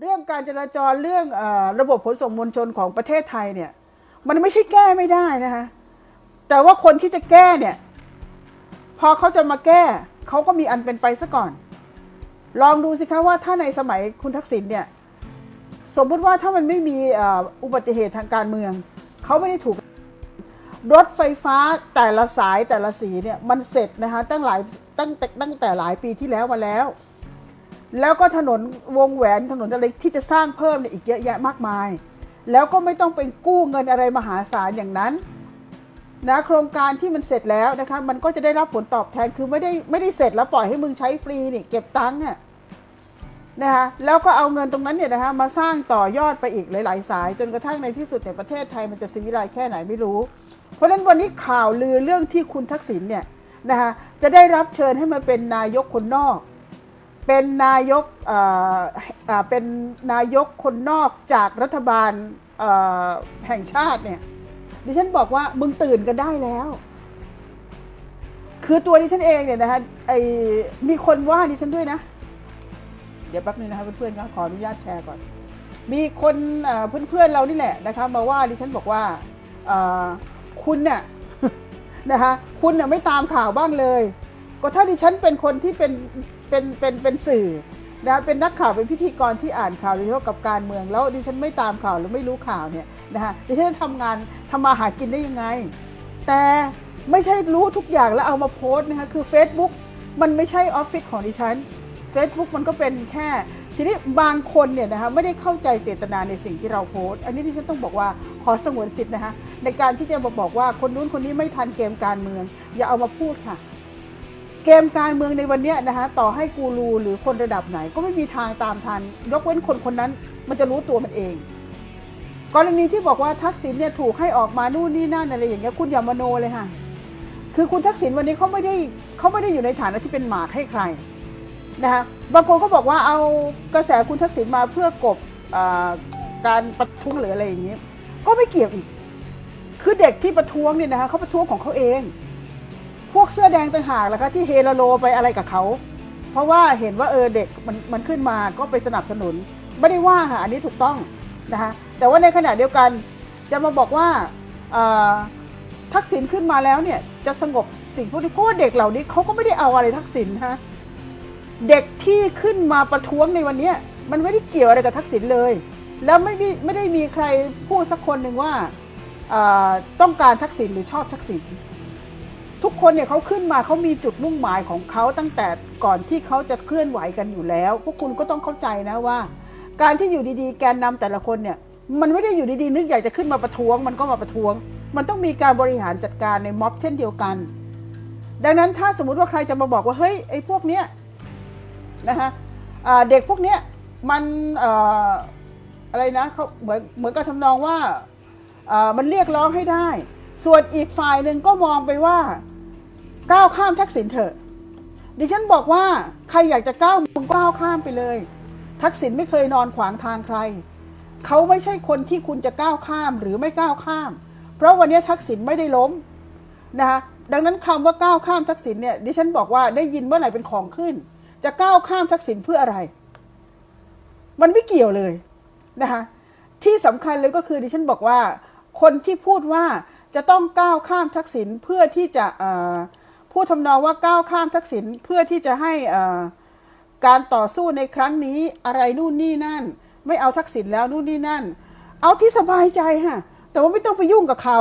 เรื่องการจราจรเรื่องอระบบขนส่งมวลชนของประเทศไทยเนี่ย มันไม่ใช่แก้ไม่ได้นะคะแต่ว่าคนที่จะแก้เนี่ย พอเขาจะมาแก้เขาก็มีอันเป็นไปซะก่อน ลองดูสิคะว่าถ้าในสมัยคุณทักษิณเนี่ยสมมุติว่าถ้ามันไม่มีอ่ออุบัติเหตุทางการเมืองเขาไม่ได้ถูกรถไฟฟ้าแต่ละสายแต่ละสีเนี่ยมันเสร็จนะคะตั้งหลายตั้งแต่ตั้งแต่หลายปีที่แล้วมาแล้ว แล้วก็ถนนวงแหวนถนนอะไรที่จะสร้างเพิ่มเนี่ยอีกเยอะแยะมากมาย แล้วก็ไม่ต้องไปกู้เงินอะไรมหาศาลอย่างนั้นนะโครงการที่มันเสร็จแล้วนะคะมันก็จะได้รับผลตอบแทนคือไม่ได้ไม่ได้เสร็จแล้วปล่อยให้มึงใช้ฟรีนี่เก็บตังค์อะนะคะแล้วก็เอาเงินตรงนั้นเนี่ยนะคะมาสร้างต่อยอดไปอีกหลาย ๆ สาย จนกระทั่งในที่สุดเนี่ยประเทศไทยมันจะสิวิไลแค่ไหนไม่รู้ เพราะฉะนั้นวันนี้ข่าวลือเรื่องที่คุณทักษิณเนี่ยนะคะจะได้รับเชิญให้มาเป็นนายกคนนอก เป็นนายกเอ่อเป็นนายกคนนอกจากรัฐบาลแห่งชาติเนี่ยดิฉันบอกว่ามึงตื่นกันได้แล้ว คือตัวดิฉันเองเนี่ยนะคะไอมีคนว่าดิฉันด้วยนะ เดี๋ยวแป๊บนึงนะคะเพื่อนๆก็ขออนุญาตแชร์ก่อน มีคนเอ่อเพื่อนๆเรานี่แหละนะคะมาว่าดิฉันบอกว่าอ่อคุณเนี่ยนะคะคุณเนี่ยไม่ตามข่าวบ้างเลย ก็ถ้าดิฉันเป็นคนที่เป็น เป็นเป็นเป็นสื่อนะเป็นนักข่าวเป็นพิธีกรที่อ่านข่าวโดยเฉพาะกับการเมือง แล้วดิฉันไม่ตามข่าวหรือไม่รู้ข่าวเนี่ยนะคะดิฉันจะทำงานทำมาหากินได้ยังไง แต่ไม่ใช่รู้ทุกอย่างแล้วเอามาโพสต์นะคะคือ Facebook มันไม่ใช่ออฟฟิศของดิฉัน Facebook มันก็เป็นแค่ ทีนี้บางคนเนี่ยนะคะไม่ได้เข้าใจเจตนาในสิ่งที่เราโพสต์ อันนี้ที่ฉันต้องบอกว่าขอสงวนสิทธิ์นะคะในการที่จะมาบอกว่าคนนู้นคนนี้ไม่ทันเกมการเมือง อย่าเอามาพูดค่ะ เกมการเมืองในวันเนี้ยนะคะต่อให้กูรูหรือคนระดับไหน ก็ไม่มีทางตามทัน ยกเว้นคนคนนั้นมันจะรู้ตัวมันเอง กรณีที่บอกว่าทักษิณเนี่ยถูกให้ออกมานู่นนี่นั่นอะไรอย่างเงี้ยคุณอย่ามโนเลยค่ะ คือคุณทักษิณวันนี้เขาไม่ได้เขาไม่ได้อยู่ในฐานะที่เป็นหมากให้ใครนะคะบางคนก็บอกว่าเอากระแสคุณทักษิณมาเพื่อกบอการประท้วงหรืออะไรอย่างนี้ยก็ไม่เกี่ยวอีก คือเด็กที่ประท้วงเนี่ยนะคะเขาประท้วงของเขาเอง พวกเสื้อแดงต่างหากแหละคะที่เฮโลโลไปอะไรกับเขา เพราะว่าเห็นว่าเออเด็กมันมันขึ้นมาก็ไปสนับสนุน ไม่ได้ว่าค่ะอันนี้ถูกต้องนะคะแต่ว่าในขณะเดียวกันจะมาบอกว่าทักษิณขึ้นมาแล้วเนี่ยจะสงบสิ่งพวกนี้เพราะว่าเด็กเหล่านี้เขาก็ไม่ได้เอาอะไรทักษิณฮะเด็กที่ขึ้นมาประท้วงในวันนี้มันไม่ได้เกี่ยวอะไรกับทักษิณเลย แล้วไม่มีไม่ได้มีใครพูดสักคนหนึ่งว่าต้องการทักษิณหรือชอบทักษิณ ทุกคนเนี่ยเขาขึ้นมาเขามีจุดมุ่งหมายของเขาตั้งแต่ก่อนที่เขาจะเคลื่อนไหวกันอยู่แล้ว พวกคุณก็ต้องเข้าใจนะว่า การที่อยู่ดีๆ แกนนำแต่ละคนเนี่ยมันไม่ได้อยู่ดีๆนึกอยากจะขึ้นมาประท้วง มันก็มาประท้วง มันต้องมีการบริหารจัดการในม็อบเช่นเดียวกัน ดังนั้นถ้าสมมุติว่าใครจะมาบอกว่าเฮ้ยไอ้พวกเนี้ยนะคะเด็กพวกเนี้ยมันออะไรนะเขาเหมือนเหมือนกับทำนองว่ามันเรียกร้องให้ได้ ส่วนอีกฝ่ายหนึ่งก็มองไปว่า ก้าวข้ามทักษิณเถอะ ดิฉันบอกว่าใครอยากจะก้าวมึงก้าวข้ามไปเลย ทักษิณไม่เคยนอนขวางทางใคร เขาไม่ใช่คนที่คุณจะก้าวข้ามหรือไม่ก้าวข้าม เพราะวันนี้ทักษิณไม่ได้ล้มนะคะดังนั้นคำว่าก้าวข้ามทักษิณเนี่ยดิฉันบอกว่าได้ยินเมื่อไหร่เป็นของขึ้น จะก้าวข้ามทักษิณเพื่ออะไร มันไม่เกี่ยวเลยนะคะที่สำคัญเลยก็คือดิฉันบอกว่า คนที่พูดว่าจะต้องก้าวข้ามทักษิณเพื่อที่จะ พูดทำนองว่าก้าวข้ามทักษิณเพื่อที่จะให้การต่อสู้ในครั้งนี้อะไรนู่นนี่นั่น ไม่เอาทักษิณแล้วนู่นนี่นั่น เอาที่สบายใจฮะแต่ว่าไม่ต้องไปยุ่งกับเขา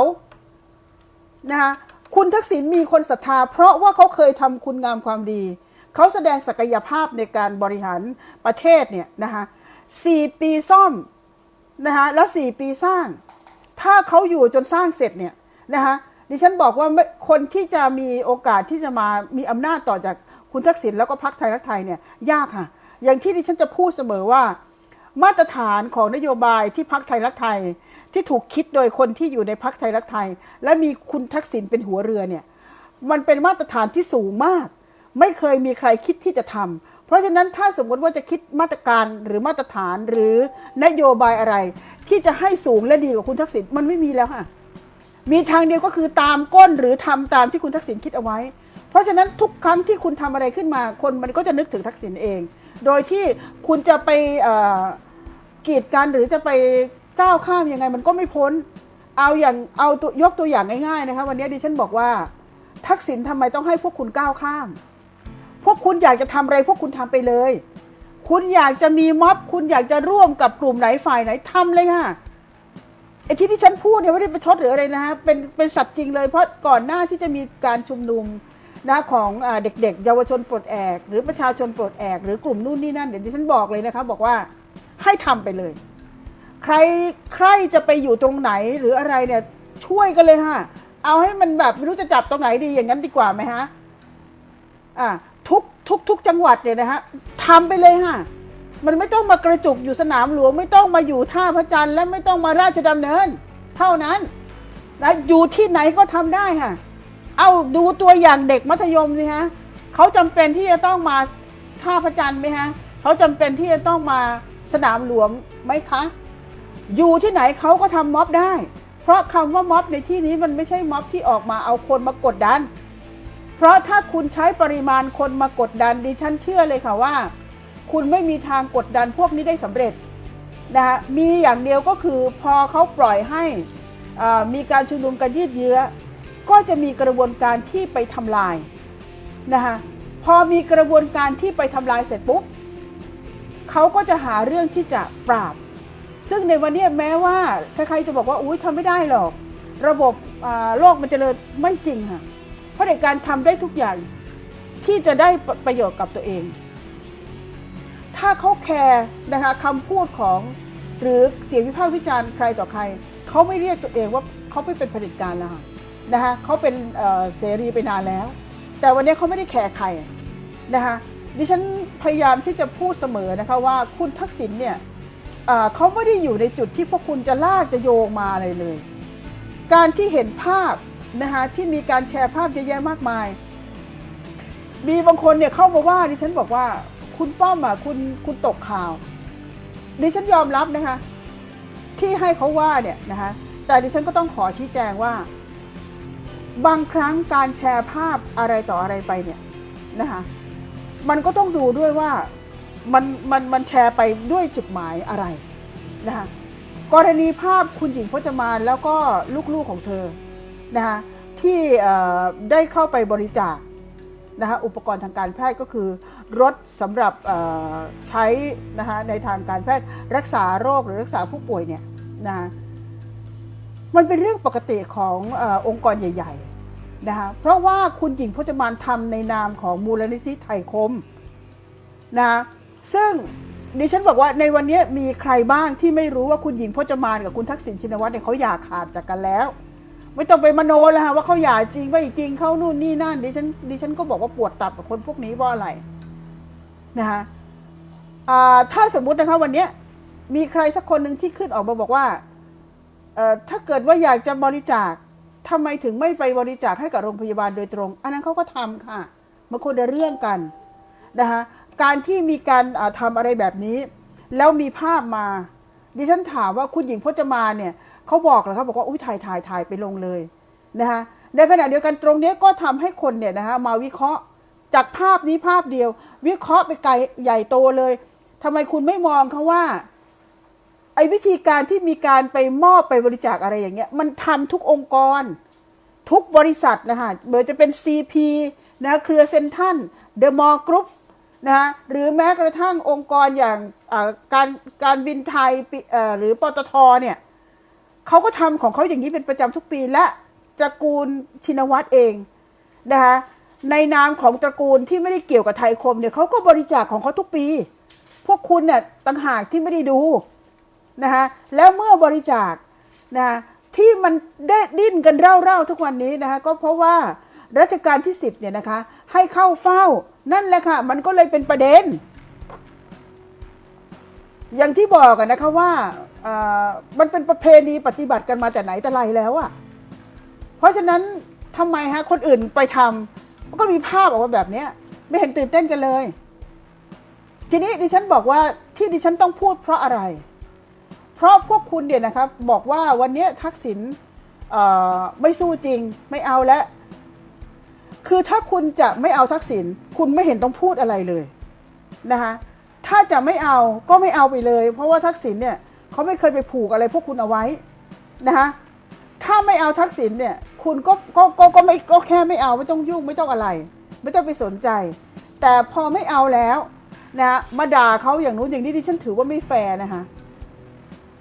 นะคะคุณทักษิณมีคนศรัทธา เพราะว่าเขาเคยทำคุณงามความดี เขาแสดงศักยภาพในการบริหารประเทศเนี่ยนะคะสี่ปีซ่อมนะคะแล้วสี่ปีสร้าง ถ้าเขาอยู่จนสร้างเสร็จเนี่ยนะคะ ดิฉันบอกว่าคนที่จะมีโอกาสที่จะมามีอำนาจต่อจากคุณทักษิณแล้วก็พรรคไทยรักไทยเนี่ยยากค่ะ อย่างที่ดิฉันจะพูดเสมอว่า มาตรฐานของนโยบายที่พรรคไทยรักไทย ที่ถูกคิดโดยคนที่อยู่ในพรรคไทยรักไทย และมีคุณทักษิณเป็นหัวเรือเนี่ยมันเป็นมาตรฐานที่สูงมาก ไม่เคยมีใครคิดที่จะทำเพราะฉะนั้นถ้าสมมติว่าจะคิดมาตรการหรือมาตรฐานหรือนโยบายอะไร ที่จะให้สูงและดีกว่าคุณทักษิณมันไม่มีแล้วค่ะ มีทางเดียวก็คือตามก้นหรือทำตามที่คุณทักษิณคิดเอาไว้ เพราะฉะนั้นทุกครั้งที่คุณทำอะไรขึ้นมา คนมันก็จะนึกถึงทักษิณเอง โดยที่คุณจะไปกีดกันหรือจะไปก้าวข้ามยังไงมันก็ไม่พ้น เอาอย่างเอาตัวยกตัวอย่างง่ายๆนะคะวันนี้ดิฉันบอกว่า ทักษิณทำไมต้องให้พวกคุณก้าวข้าม พวกคุณอยากจะทำอะไรพวกคุณทำไปเลย คุณอยากจะมีม็อบ คุณอยากจะร่วมกับกลุ่มไหนฝ่ายไหนทำเลยค่ะ อ้ที่ที่ฉันพูดเนี่ยไม่ได้ประชดหรืออะไรนะฮะเป็นเป็นสัตว์จริงเลยเพราะก่อนหน้าที่จะมีการชุมนุมนะของอเด็กๆ เยาวชนปลดแอก หรือประชาชนปลดแอก หรือกลุ่มนู่นนี่นั่นเดี๋ยวดิฉันบอกเลยนะคะบอกว่าให้ทำไปเลย ใครใครจะไปอยู่ตรงไหนหรืออะไรเนี่ยช่วยกันเลยค่ะเอาให้มันแบบไม่รู้จะจับตรงไหนดีอย่างนั้นดีกว่าไหมฮะอ่าทุกทุกทุกจังหวัดเนี่ยนะฮะทำไปเลยค่ะ มันไม่ต้องมากระจุกอยู่สนามหลวงไม่ต้องมาอยู่ท่าพระจันทร์และไม่ต้องมาราชดำเนิน เท่านั้นนะอยู่ที่ไหนก็ทำได้ค่ะ เอาดูตัวอย่างเด็กมัธยมสิฮะเขาจำเป็นที่จะต้องมาท่าพระจันทร์ไหมฮะเขาจำเป็นที่จะต้องมาสนามหลวงไหมคะ อยู่ที่ไหนเขาก็ทำม็อบได้ เพราะคำว่าม็อบในที่นี้มันไม่ใช่ม็อบที่ออกมาเอาคนมากดดัน เพราะถ้าคุณใช้ปริมาณคนมากดดันดิฉันเชื่อเลยค่ะว่า คุณไม่มีทางกดดันพวกนี้ได้สำเร็จนะคะมีอย่างเดียวก็คือพอเขาปล่อยให้มีการชุมนุมกันยืดเยื้อ ก็จะมีกระบวนการที่ไปทำลายนะคะพอมีกระบวนการที่ไปทำลายเสร็จปุ๊บเขาก็จะหาเรื่องที่จะปราบ ซึ่งในวันนี้แม้ว่าใครๆจะบอกว่าอุ้ยทำไม่ได้หรอก ระบบโลกมันจเจริญไม่จริงค่ะเพราะในการทำได้ทุกอย่างที่จะได้ประโยชน์กับตัวเอง ถ้าเขาแคร์นะคะคำพูดของ หรือเสียงวิพากษ์วิจารณ์ใครต่อใคร เขาไม่เรียกตัวเองว่าเขาไม่เป็นเผด็จการแล้วค่ะนะคะเขาเป็นเสรีไปนานแล้ว แต่วันนี้เขาไม่ได้แคร์ใครนะคะดิฉันพยายามที่จะพูดเสมอนะคะว่าคุณทักษิณเนี่ยเอ่อเขาไม่ได้อยู่ในจุดที่พวกคุณจะลากจะโยงมาอะไรเลย การที่เห็นภาพนะคะที่มีการแชร์ภาพเยอะแยะมากมาย มีบางคนเนี่ยเข้ามาว่าดิฉันบอกว่า คุณป้อมอะคุณคุณตกข่าว ดิฉันยอมรับนะคะ ที่ให้เขาว่าเนี่ยนะคะแต่ดิฉันก็ต้องขอชี้แจงว่า บางครั้งการแชร์ภาพอะไรต่ออะไรไปเนี่ยนะคะมันก็ต้องดูด้วยว่ามันมันมันแชร์ไปด้วยจุดหมายอะไรนะคะกรณีภาพคุณหญิงพจมานแล้วก็ลูกๆของเธอนะคะที่ได้เข้าไปบริจาคนะคะอุปกรณ์ทางการแพทย์ก็คือ รถสำหรับใช้นะคะในทางการแพทย์รักษาโรคหรือรักษาผู้ป่วยเนี่ยนะคะมันเป็นเรื่องปกติของอองค์กรใหญ่ๆนะคะเพราะว่าคุณหญิงพจมานทำในนามของมูลนิธิไทยคมนะะซึ่งดิฉันบอกว่าในวันนี้มีใครบ้างที่ไม่รู้ว่าคุณหญิงพจมานกับคุณทักษิณชินวัตรเนี่ยเขาอย่าขาดจากกันแล้ว ไม่ต้องไปมโนแล้วฮะว่าเขาหย่าจริงไม่จริงเขานู่นนี่นั่นดิฉันดิฉันก็บอกว่าปวดตับกับคนพวกนี้เพราะอะไร นะคะถ้าสมมุตินะคะวันนี้มีใครสักคนหนึ่งที่ขึ้นออกมาบอกว่าถ้าเกิดว่าอยากจะบริจาคทำไมถึงไม่ไปบริจาคให้กับโรงพยาบาลโดยตรง อันนั้นเขาก็ทำค่ะมันคนละเรื่องกันนะคะการที่มีการอ่าทำอะไรแบบนี้ แล้วมีภาพมา ดิฉันถามว่าคุณหญิงพจมานเนี่ยเขาบอกเหรอเขาบอกว่าอุ้ยถ่ายถ่ายถ่ายไปลงเลยนะคะในขณะเดียวกันตรงนี้ก็ทำให้คนเนี่ยนะคะมาวิเคราะห์จากภาพนี้ภาพเดียว วิเคราะห์ไปไกลใหญ่โตเลยทำไมคุณไม่มองเขาว่า ไอ้วิธีการที่มีการไปมอบไปบริจาคอะไรอย่างเงี้ย มันทำทุกองค์กร ทุกบริษัทนะคะเบอจะเป็น CP นะเครือเซนทันเดอะมอลล์กรุ๊ปนะหรือแม้กระทั่งองค์กรอย่างการการบินไทยหรือปตทเนี่ยเขาก็ทำของเขาอย่างนี้เป็นประจำทุกปีและตระกูลชินวัตรเองนะคะ ในนามของตระกูลที่ไม่ได้เกี่ยวกับไทยคมเนี่ยเขาก็บริจาคของเขาทุกปี พวกคุณเนี่ยต่างหากที่ไม่ได้ดูนะคะแล้วเมื่อบริจาคนะที่มันได้ดิ้นกันเร่าๆทุกวันนี้นะคะก็เพราะว่ารัชกาลที่ 10เนี่ยนะคะให้เข้าเฝ้านั่นแหละค่ะ มันก็เลยเป็นประเด็น อย่างที่บอกกันนะคะว่าอ่ามันเป็นประเพณีปฏิบัติกันมาแต่ไหนแต่ไรแล้วอะเพราะฉะนั้นทำไมฮะคนอื่นไปทำ มันก็มีภาพออกมาแบบเนี้ย ไม่เห็นตื่นเต้นกันเลย ทีนี้ดิฉันบอกว่าที่ดิฉันต้องพูดเพราะอะไร เพราะพวกคุณเนี่ยนะครับบอกว่าวันนี้ทักษิณเอ่อไม่สู้จริงไม่เอาแล้วคือถ้าคุณจะไม่เอาทักษิณคุณไม่เห็นต้องพูดอะไรเลยนะคะถ้าจะไม่เอาก็ไม่เอาไปเลย เพราะว่าทักษิณเนี่ยเขาไม่เคยไปผูกอะไรพวกคุณเอาไว้นะคะถ้าไม่เอาทักษิณเนี่ย คุณก็ก็ก็ก็ไม่ก็แค่ไม่เอาไม่ต้องยุ่งไม่ต้องอะไร ไม่ต้องไปสนใจ แต่พอไม่เอาแล้วนะมาด่าเขาอย่างนู้นอย่างนี้ดิฉันถือว่าไม่แฟร์นะคะ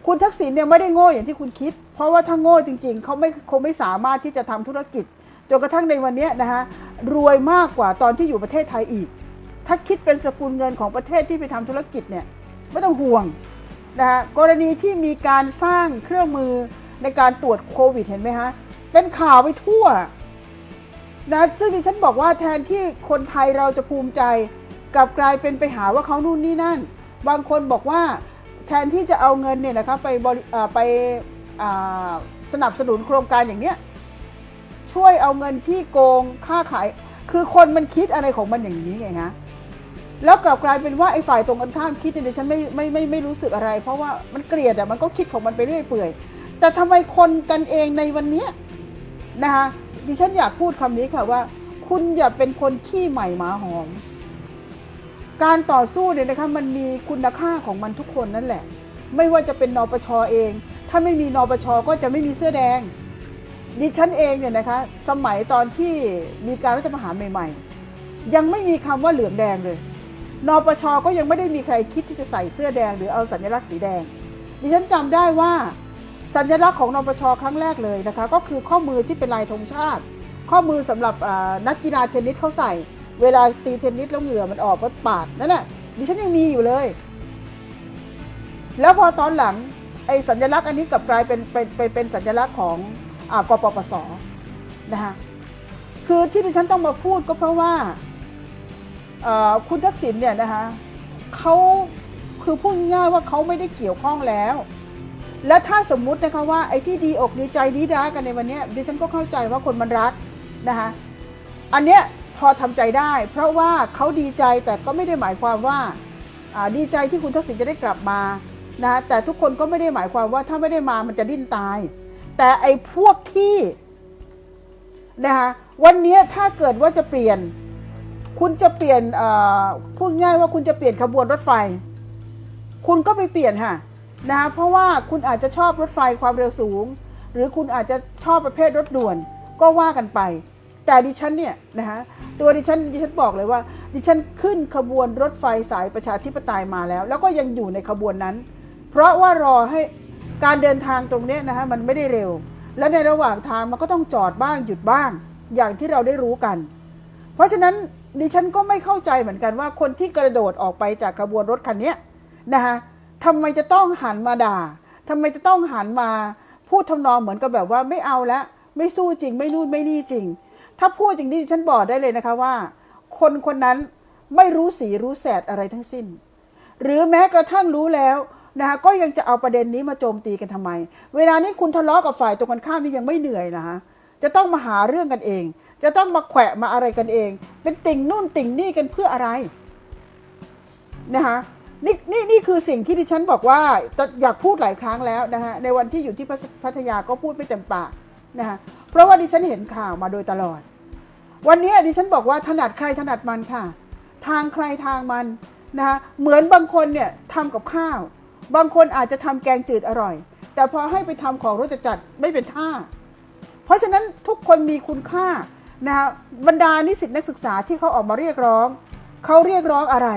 คุณทักษิณเนี่ยไม่ได้โง่อย่างที่คุณคิด เพราะว่าถ้าโง่จริง ๆเขาไม่คงไม่สามารถที่จะทำธุรกิจจนกระทั่งในวันเนี้ยนะคะรวยมากกว่าตอนที่อยู่ประเทศไทยอีก ถ้าคิดเป็นสกุลเงินของประเทศที่ไปทำธุรกิจเนี่ยไม่ต้องห่วงนะคะกรณีที่มีการสร้างเครื่องมือในการตรวจโควิดเห็นไหมฮะ เป็นข่าวไปทั่วนะซึ่งดิฉันบอกว่าแทนที่คนไทยเราจะภูมิใจกลับกลายเป็นไปหาว่าเขานู่นนี่นั่น บางคนบอกว่าแทนที่จะเอาเงินเนี่ยนะคะไปบริไปสนับสนุนโครงการอย่างเนี้ยช่วยเอาเงินที่โกงค่าขาย คือคนมันคิดอะไรของมันอย่างนี้ไงฮะแล้วกลับกลายเป็นว่าไอ้ฝ่ายตรงกันข้ามคิดเนี่ยดิฉันไม่ไม่ไม่ไม่รู้สึกอะไร เพราะว่ามันเกลียดอะมันก็คิดของมันไปเรื่อยเปื่อย แต่ทำไมคนกันเองในวันเนี้ย นะคะดิฉันอยากพูดคำนี้ค่ะว่า คุณอย่าเป็นคนขี้ใหม่หมาหอม การต่อสู้เนี่ยนะคะมันมีคุณค่าของมันทุกคนนั่นแหละ ไม่ว่าจะเป็นนปชเอง ถ้าไม่มีนปชก็จะไม่มีเสื้อแดง ดิฉันเองเนี่ยนะคะสมัยตอนที่มีการรัฐประหารใหม่ ๆ ยังไม่มีคำว่าเหลืองแดงเลยนปชก็ยังไม่ได้มีใครคิดที่จะใส่เสื้อแดงหรือเอาสัญลักษณ์สีแดง ดิฉันจำได้ว่า สัญลักษณ์ของนปชครั้งแรกเลยนะคะ ก็คือข้อมือที่เป็นลายธงชาติ ข้อมือสำหรับนักกีฬาเทนนิสเขาใส่ เวลาตีเทนนิสแล้วเหงื่อมันออกก็ปาดนั่นแหละดิฉันยังมีอยู่เลย แล้วพอตอนหลังไอ้สัญลักษณ์อันนี้กลับกลายเป็นเป็นเป็นเป็นสัญลักษณ์ของอกปปสนะคะคือที่ดิฉันต้องมาพูดก็เพราะว่าคุณทักษิณเนี่ยนะคะเขาคือพูดง่ายๆว่าเขาไม่ได้เกี่ยวข้องแล้ว และถ้าสมมุตินะคะว่าไอ้ที่ดีอกดีใจดีด้ากันในวันนี้ดิฉันก็เข้าใจว่าคนมันรักนะคะอันเนี้ยพอทำใจได้ เพราะว่าเขาดีใจแต่ก็ไม่ได้หมายความว่าดีใจที่คุณทักษิณจะได้กลับมานะแต่ทุกคนก็ไม่ได้หมายความว่าถ้าไม่ได้มามันจะดิ้นตาย แต่ไอ้พวกที่นะคะวันนี้ถ้าเกิดว่าจะเปลี่ยน คุณจะเปลี่ยนพูดง่ายว่าคุณจะเปลี่ยนขบวนรถไฟ คุณก็ไปเปลี่ยนค่ะ นะคะเพราะว่าคุณอาจจะชอบรถไฟความเร็วสูง หรือคุณอาจจะชอบประเภทรถด่วนก็ว่ากันไป แต่ดิฉันเนี่ยนะคะตัวดิฉันดิฉันบอกเลยว่า ดิฉันขึ้นขบวนรถไฟสายประชาธิปไตยมาแล้ว แล้วก็ยังอยู่ในขบวนนั้น เพราะว่ารอให้การเดินทางตรงนี้นะคะมันไม่ได้เร็ว และในระหว่างทางมันก็ต้องจอดบ้างหยุดบ้าง อย่างที่เราได้รู้กัน เพราะฉะนั้นดิฉันก็ไม่เข้าใจเหมือนกันว่าคนที่กระโดดออกไปจากขบวนรถคันนี้นะคะ ทำไมจะต้องหันมาด่าทำไมจะต้องหันมาพูดทำนองเหมือนกับแบบว่าไม่เอาแล้วไม่สู้จริง ไม่นู่นไม่นี่จริง ถ้าพูดอย่างนี้ฉันบอกได้เลยนะคะว่า คนคนนั้นไม่รู้สีรู้แสดอะไรทั้งสิ้น หรือแม้กระทั่งรู้แล้วนะคะก็ยังจะเอาประเด็นนี้มาโจมตีกันทำไม เวลานี้คุณทะเลาะกับฝ่ายตรงกันข้ามนี่ยังไม่เหนื่อยนะคะจะต้องมาหาเรื่องกันเอง จะต้องมาแขวะมาอะไรกันเอง เป็นติ่งนู่นติ่งนี่กันเพื่ออะไรนะคะ นี่นี่นี่คือสิ่งที่ดิฉันบอกว่าอยากพูดหลายครั้งแล้วนะคะในวันที่อยู่ที่พัทยาก็พูดไม่เต็มปากนะคะเพราะว่าดิฉันเห็นข่าวมาโดยตลอด วันนี้ดิฉันบอกว่าถนัดใครถนัดมันค่ะ ทางใครทางมันนะคะเหมือนบางคนเนี่ยทำกับข้าว บางคนอาจจะทำแกงจืดอร่อย แต่พอให้ไปทำของรสจัดไม่เป็นท่า เพราะฉะนั้นทุกคนมีคุณค่านะคะบรรดานิสิตนักศึกษาที่เขาออกมาเรียกร้องเขาเรียกร้องอะไร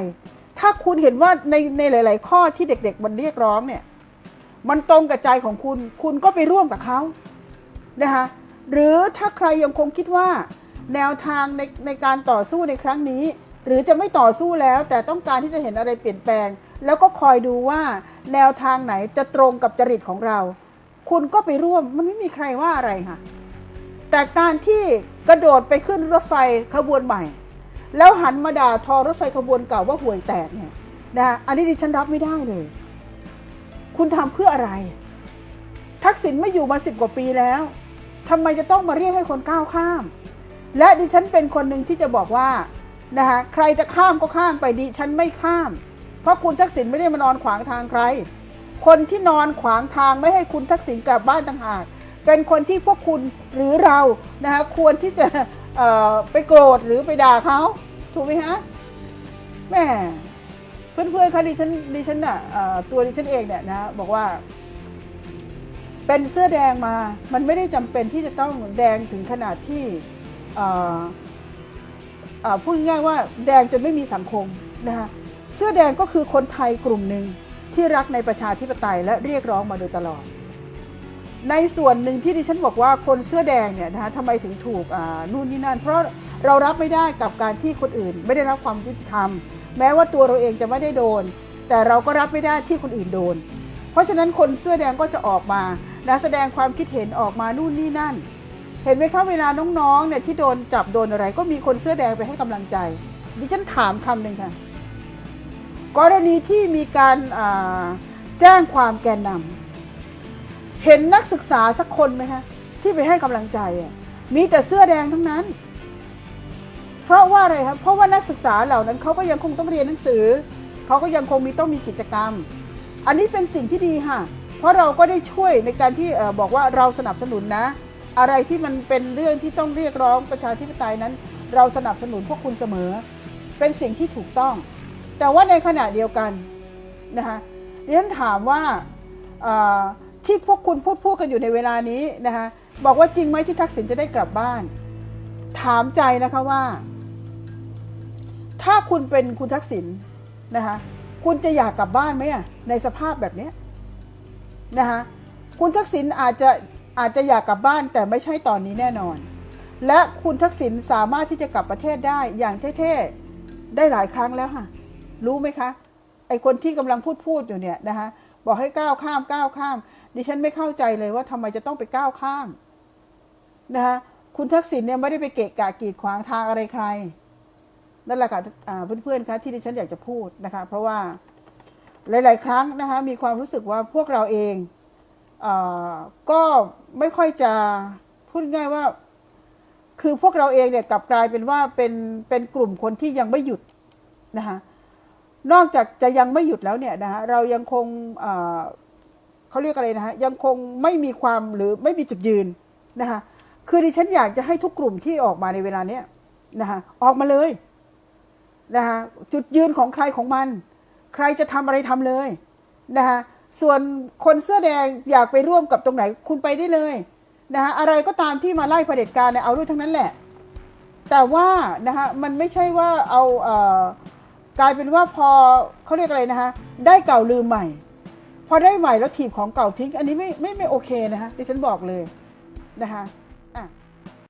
ถ้าคุณเห็นว่าในในหลาย ๆ ข้อที่เด็ก ๆ มันเรียกร้องเนี่ย มันตรงกับใจของคุณ คุณก็ไปร่วมกับเขานะคะหรือถ้าใครยังคงคิดว่า แนวทางในในการต่อสู้ในครั้งนี้ หรือจะไม่ต่อสู้แล้ว แต่ต้องการที่จะเห็นอะไรเปลี่ยนแปลง แล้วก็คอยดูว่า แนวทางไหนจะตรงกับจริตของเรา คุณก็ไปร่วมมันไม่มีใครว่าอะไรค่ะแต่การที่กระโดดไปขึ้นรถไฟขบวนใหม่ แล้วหันมาด่าทอรถไฟขบวนเก่าว่าห่วยแตกเนี่ยนะอันนี้ดิฉันรับไม่ได้เลย คุณทำเพื่ออะไร ทักษิณไม่อยู่มาสิบกว่าปีแล้วทำไมจะต้องมาเรียกให้คนก้าวข้าม และดิฉันเป็นคนหนึ่งที่จะบอกว่านะคะใครจะข้ามก็ข้ามไปดิฉันไม่ข้าม เพราะคุณทักษิณไม่ได้มานอนขวางทางใคร คนที่นอนขวางทางไม่ให้คุณทักษิณกลับบ้านต่างหากเป็นคนที่พวกคุณหรือเรานะคะควรที่จะ ไปโกรธหรือไปด่าเขาถูกไหมฮะแม่เพื่อนๆคะดิฉันดิฉันน่ะตัวดิฉันเองเนี่ยนะบอกว่า เป็นเสื้อแดงมา มันไม่ได้จำเป็นที่จะต้องแดงถึงขนาดที่พูดง่ายๆว่าแดงจนไม่มีสังคมนะคะเสื้อแดงก็คือคนไทยกลุ่มหนึ่งที่รักในประชาธิปไตยและเรียกร้องมาโดยตลอด ในส่วนหนึ่งที่ดิฉันบอกว่าคนเสื้อแดงเนี่ยนะคะทำไมถึงถูกนู่นนี่นั่น เพราะเรารับไม่ได้กับการที่คนอื่น ไม่ได้รับความยุติธรรม แม้ว่าตัวเราเองจะไม่ได้โดน แต่เราก็รับไม่ได้ที่คนอื่นโดน เพราะฉะนั้นคนเสื้อแดงก็จะออกมานะแสดงความคิดเห็นออกมานู่นนี่นั่น เห็นไหมคะเวลาน้องๆเนี่ยที่โดนจับโดนอะไร ก็มีคนเสื้อแดงไปให้กำลังใจ ดิฉันถามคำหนึ่งค่ะกรณีที่มีการแจ้งความแกนนำ เห็นนักศึกษาสักคนไหมคะที่ไปให้กำลังใจมีแต่เสื้อแดงทั้งนั้น เพราะว่าอะไรครับเพราะว่านักศึกษาเหล่านั้นเขาก็ยังคงต้องเรียนหนังสือเขาก็ยังคงมีต้องมีกิจกรรม อันนี้เป็นสิ่งที่ดีค่ะ เพราะเราก็ได้ช่วยในการที่อบอกว่าเราสนับสนุนนะ อะไรที่มันเป็นเรื่องที่ต้องเรียกร้องประชาธิปไตยนั้น เราสนับสนุนพวกคุณเสมอ เป็นสิ่งที่ถูกต้อง แต่ว่าในขณะเดียวกันนะคะดิฉันถามว่า ที่พวกคุณพูดพูดกันอยู่ในเวลานี้นะคะบอกว่าจริงไหมที่ทักษิณจะได้กลับบ้าน ถามใจนะคะว่า ถ้าคุณเป็นคุณทักษิณนะคะคุณจะอยากกลับบ้านไหมอะในสภาพแบบนี้นะคะคุณทักษิณอาจจะอาจจะอยากกลับบ้านแต่ไม่ใช่ตอนนี้แน่นอน และคุณทักษิณสามารถที่จะกลับประเทศได้อย่างเท่ๆได้หลายครั้งแล้วค่ะรู้ไหมคะไอคนที่กำลังพูดพูดอยู่เนี่ยนะคะ บอกให้ก้าวข้ามก้าวข้าม ดิฉันไม่เข้าใจเลยว่าทำไมจะต้องไปก้าวข้ามนะคะคุณทักษิณเนี่ยไม่ได้ไปเกะกะกีดขวางทางอะไรใครนั่นแหละค่ะเพื่อนๆคะที่ดิฉันอยากจะพูดนะคะ เพราะว่าหลาย ๆ ครั้งนะคะมีความรู้สึกว่าพวกเราเองเอก็ไม่ค่อยจะพูดง่ายว่า คือพวกเราเองเนี่ยกลับกลายเป็นว่าเป็นเป็นกลุ่มคนที่ยังไม่หยุดนะคะ นอกจากจะยังไม่หยุดแล้วเนี่ยนะคะเรายังคงเขาเรียกอะไรนะคะยังคงไม่มีความหรือไม่มีจุดยืนนะคะคือดิฉันอยากจะให้ทุกกลุ่มที่ออกมาในเวลาเนี้ยนะคะออกมาเลยนะคะจุดยืนของใครของมัน ใครจะทำอะไรทำเลยนะคะส่วนคนเสื้อแดงอยากไปร่วมกับตรงไหนคุณไปได้เลยนะคะอะไรก็ตามที่มาไล่เผด็จการเนี่ยเอาด้วยทั้งนั้นแหละ แต่ว่านะคะมันไม่ใช่ว่าเอาเอ่อ กลายเป็นว่าพอเขาเรียกอะไรนะคะได้เก่าลืมใหม่ พอได้ใหม่แล้วถีบของเก่าทิ้ง อันนี้ไม่ไม่ไม่โอเคนะคะดิฉันบอกเลยนะคะ